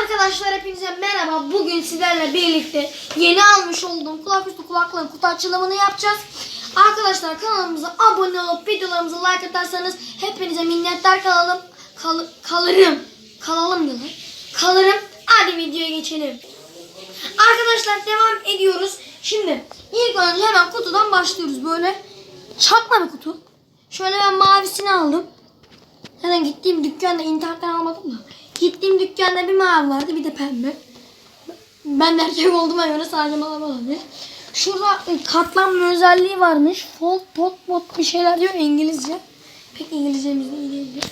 Arkadaşlar hepinize merhaba. Bugün sizlerle birlikte yeni almış olduğum kulaküstü kulaklığın kutu açılımını yapacağız. Arkadaşlar kanalımıza abone olup videolarımıza like atarsanız hepinize minnettar kalalım. Kal- kalırım. Kalalım diyorlar. Kalırım. Hadi videoya geçelim. Arkadaşlar devam ediyoruz. Şimdi ilk önce hemen kutudan başlıyoruz. Böyle çakma bir kutu. Şöyle ben mavisini aldım. Zaten gittiğim dükkanda internetten almadım da. Gittiğim dükkanda bir mavi vardı bir de pembe. Ben de erkek olduğuma göre sadece mavi olabilir. Şurada katlanma özelliği varmış. Fold, pot, pot bir şeyler diyor İngilizce. Pek İngilizcemiz de iyi değildir.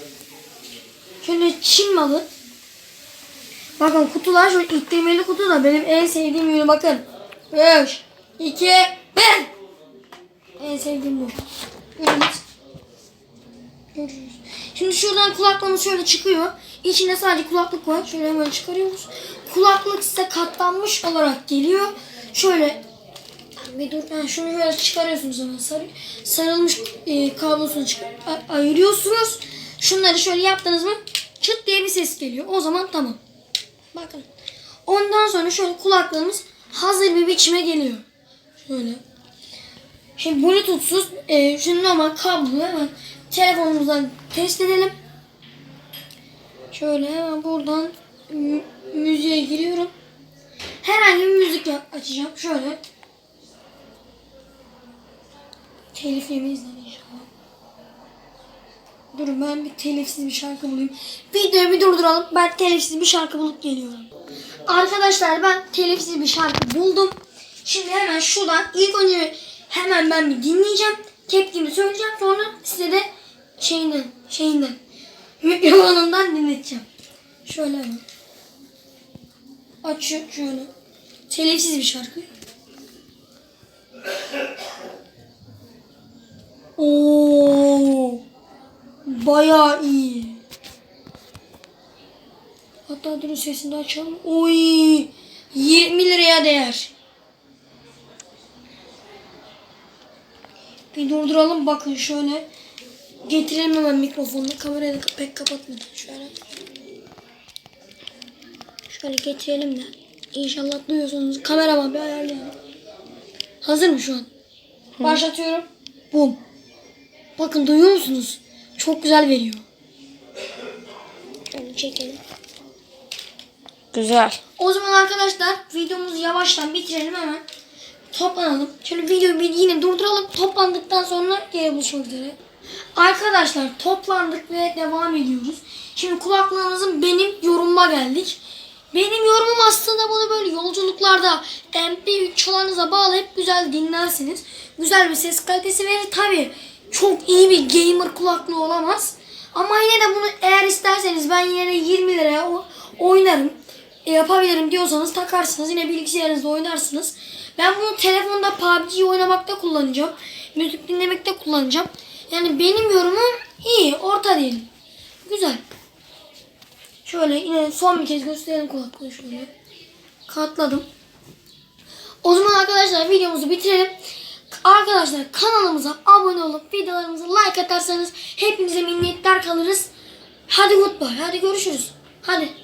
Şöyle Çin malı. Bakın kutular şöyle ittirmeli kutu da benim en sevdiğim ürün bakın. 3, 2, 1. En sevdiğim bu. Ürünümüz. Görüşürüz. Şimdi şuradan kulaklığımız şöyle çıkıyor. İçinde sadece kulaklık var. Şöyle hemen çıkarıyoruz. Kulaklık size katlanmış olarak geliyor. Şöyle bir dur. Ha, şunu şöyle çıkarıyorsunuz hemen. Sarı, sarılmış e, kablosunu ayırıyorsunuz. Şunları şöyle yaptınız mı çıt diye bir ses geliyor. O zaman tamam. Bakın. Ondan sonra şöyle kulaklığımız hazır bir biçime geliyor. Şöyle. Şimdi bluetoothsuz e, şimdi normal kablo hemen telefonumuzdan test edelim. Şöyle hemen buradan mü- müziğe giriyorum. Herhangi bir müzik açacağım. Şöyle. Telif yemeyiz inşallah. Durun ben bir telifsiz bir şarkı bulayım. Videoyu bir durduralım. Ben telifsiz bir şarkı bulup geliyorum. Arkadaşlar ben telifsiz bir şarkı buldum. Şimdi hemen şuradan ilk önce hemen ben bir dinleyeceğim. Tepkimi söyleyeceğim. Sonra size de şeyinden, şeyinden, mikrofonundan dinleteceğim. Şöyle hemen. Açıyor şöyle. Telifsiz bir şarkı. Oo, bayağı iyi. Hatta durun sesini de açalım. Oy, 20 liraya değer. Bir durduralım bakın şöyle. Getirelim hemen mikrofonunu. Kamerayı da pek kapatmadım. Şöyle. Şöyle getirelim de. İnşallah duyuyorsunuz. Kameraman bir ayarlayalım. Hazır mı şu an? Başlatıyorum. Bum. Bakın duyuyor musunuz? Çok güzel veriyor. Şöyle çekelim. Güzel. O zaman arkadaşlar videomuzu yavaştan bitirelim hemen. Toplanalım. Şöyle videoyu bir yine durduralım. Toplandıktan sonra geri buluşmak üzere. Arkadaşlar toplandık ve devam ediyoruz. Şimdi kulaklığımızın benim yorumuma geldik. Benim yorumum aslında bunu böyle yolculuklarda MP3 çalarınıza bağlayıp güzel dinlersiniz. Güzel bir ses kalitesi verir. Tabi çok iyi bir gamer kulaklığı olamaz. Ama yine de bunu eğer isterseniz ben yine de 20 liraya oynarım. E, yapabilirim diyorsanız takarsınız. Yine bilgisayarınızda oynarsınız. Ben bunu telefonda PUBG oynamakta kullanacağım. Müzik dinlemekte kullanacağım. Yani benim yorumum iyi. Orta diyelim. Güzel. Şöyle yine son bir kez gösterelim kulaklığı şöyle. Katladım. O zaman arkadaşlar videomuzu bitirelim. Arkadaşlar kanalımıza abone olup videolarımıza like atarsanız hepinize minnettar kalırız. Hadi goodbye. Hadi görüşürüz. Hadi.